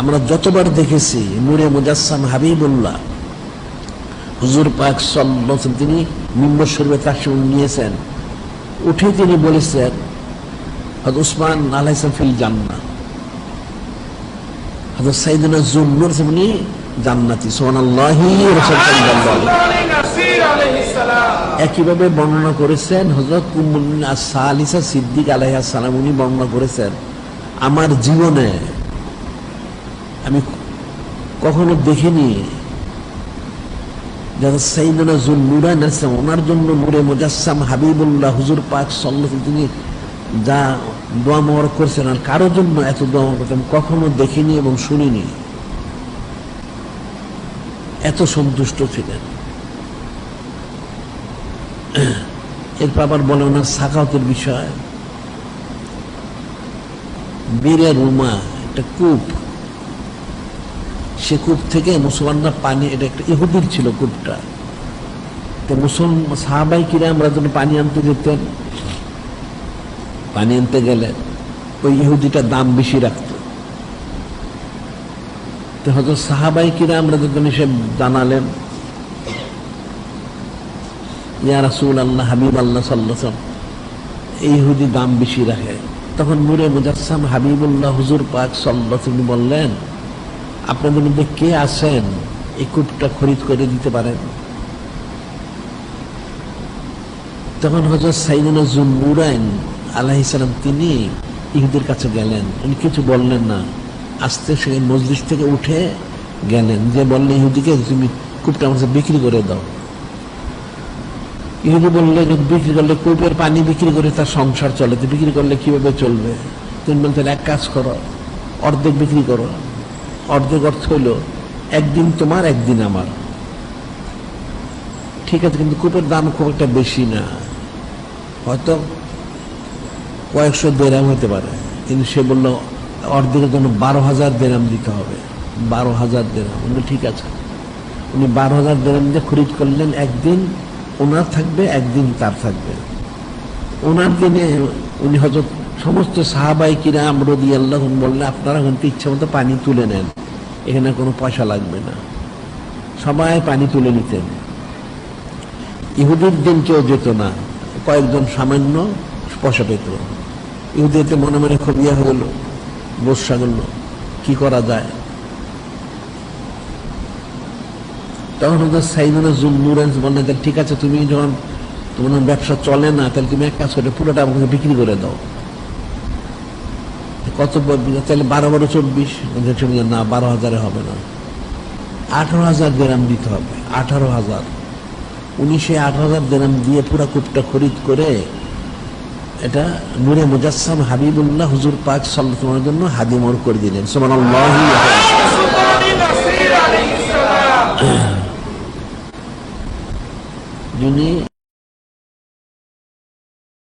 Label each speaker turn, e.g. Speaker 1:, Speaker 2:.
Speaker 1: আমরা যতবার দেখেছি নূরে মুজাসসাম হাবিবুল্লাহ, হুজুর পাক আলাইহি তিনি মিম্বর শরীফে তাশরিফ নিয়েছেন। উঠে তিনি বলেছেন, হযরত উসমান আলাইহিস ফিল জান্নাহ। হযরত সাইয়েদনা জুন্নুর তিনি জান্নাতি সাল্লাল্লাহু একইভাবে বর্ণনা করেছেন, হযরত উম্মুল সালিসা সিদ্দিক আলাইহিস সালাম, উনি বর্ণনা করেছেন, আমার জীবনে আমি কখনো দেখিনি যারা সাইদনা জুল ওনার জন্য হাবিবুল্লাহ হুজুর পাক তিনি যা দোয়া করছেন, আর কারোর জন্য এত দোয়া মোয়ার করতেন কখনো দেখিনি এবং শুনিনি। এত সন্তুষ্ট ছিলেন। এরপর আবার বলে ওনার সাকাওতের বিষয়। বীরের রুমা, একটা কূপ। সে কূপ থেকে মুসলমানরা পানি, এটা একটা ইহুদির ছিল কূপটা। তো মুসলমান সাহাবাই কিরা আমরা যখন পানি আনতে যেতেন, পানি আনতে গেলে ওই ইহুদিটা দাম বেশি রাখত। তো হয়তো সাহাবাই যখন জানালেন, ইয়া রাসুল আল্লাহ হাবিব আল্লাহ সাল্লাহ এই ইহুদি দাম বেশি রাখে। তখন নূরে মুজাসসাম হাবিবুল্লাহ হুজুর পাক সাল্লাহ বললেন আপনাদের মধ্যে কে আছেন? এই কূপটা খরিদ করে দিতে পারেন। তখন হজরত সাইদুল জুমুরাইন আলাহ সালাম তিনি ইহুদের কাছে গেলেন। উনি কিছু বললেন না। আস্তে সে মসজিদ থেকে উঠে গেলেন। যে বললেন, ইহুদিকে তুমি কূপটা আমার কাছে বিক্রি করে দাও। ইহুদি বললে বিক্রি করলে কূপের পানি বিক্রি করে তার সংসার চলে। তো বিক্রি করলে কীভাবে চলবে? তুমি বলতেন, এক কাজ করো, অর্ধেক বিক্রি করো। অর্ধেক অর্থ হইল, একদিন তোমার, একদিন আমার। ঠিক আছে, কিন্তু কূপের দাম খুব একটা বেশি না। হয়তো কয়েকশো দেরাম হতে পারে। কিন্তু সে বলল, অর্ধেকের জন্য বারো হাজার দেরাম দিতে হবে। বারো হাজার দেরাম। উনি ঠিক আছে। উনি বারো হাজার দেরাম দিয়ে খরিদ করলেন। একদিন ওনার থাকবে, একদিন তার থাকবে। ওনার দিনে উনি হয়তো সমস্ত সাহাবাই কিরা আমরদি আল্লাহ বললে, আপনারা কিন্তু ইচ্ছা মতো পানি তুলে নেন। এখানে কোনো পয়সা লাগবে না। সবাই পানি তুলে নিতেন। ইহুদির দিন কেউ যেত না। কয়েকজন সামান্য পয়সা পেত। ইহুদিতে মনে মনে খুব ইয়ে হলো বসা গেল কি করা যায়? তখন ওদের সাইদুনা জুল নুরেন্স বললেন, তাহলে ঠিক আছে, তুমি যখন তোমার ব্যবসা চলে না, তাহলে তুমি এক কাজ করে, পুরোটা আমাকে বিক্রি করে দাও। কত তাহলে বারো বারো চব্বিশ না বারো হাজারে হবে না। আঠারো হাজার দেরাম দিতে হবে আঠারো হাজার। উনি সেই আঠারো হাজার দেরাম দিয়ে পুরো কূপটা খরিদ করে এটা নূরে মুজাসসাম হাবিবুল্লাহ হুজুর পাক সাল্লামের জন্য হাদিমর করে দিলেন। সোমান যিনি